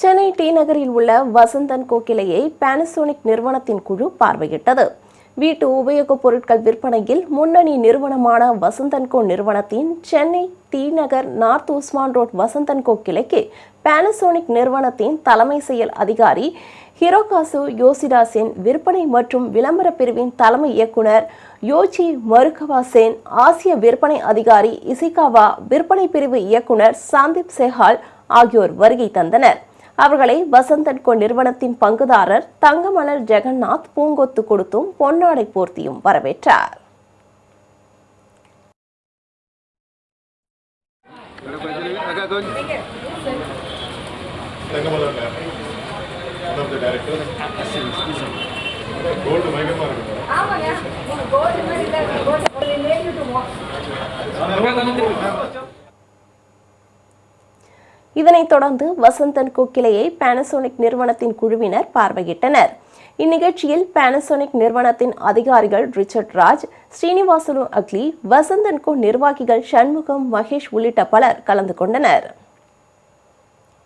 Chennai D நகரில் உள்ள Vasanthan கோகிலையை Panasonic நிறுவனத்தின் குழு பார்வையிட்டது. வீட்டு உபயோகப் பொருட்கள் விற்பனையில் முன்னணி நிறுவனமான வசந்தன்கோ நிறுவனத்தின் Chennai T Nagar north Usman road Vasanth and Co கிளைக்கு பானசோனிக் நிறுவனத்தின் தலைமை செயல் அதிகாரி ஹிரோகாசு யோசிடா சென் விற்பனை மற்றும் விளம்பர பிரிவின் தலைமை இயக்குனர் யோஜி மருகவா சென் ஆசிய விற்பனை அதிகாரி இசிகாவா விற்பனை பிரிவு இயக்குனர் சந்தீப் செஹால் ஆகியோர் வருகை தந்தனர். அவர்களை வசந்தன்கோ நிறுவனத்தின் பங்குதாரர் தங்கமலர் ஜெகநாத் பூங்கொத்து கொடுத்தும் பொன்னாடை போர்த்தியும் வரவேற்றார். தங்கமலர் இதனைத் தொடர்ந்து வசந்தன் கோக்கிலையை பானசோனிக் நிறுவனத்தின் குழுவினர் பார்வையிட்டனர். இந்நிகழ்ச்சியில் பானசோனிக் நிறுவனத்தின் அதிகாரிகள் ரிச்சர்ட் ராஜ் ஸ்ரீனிவாசலு அக்லி வசந்தன் கோ நிர்வாகிகள் சண்முகம் மகேஷ் உள்ளிட்ட பலர் கலந்து கொண்டனர்.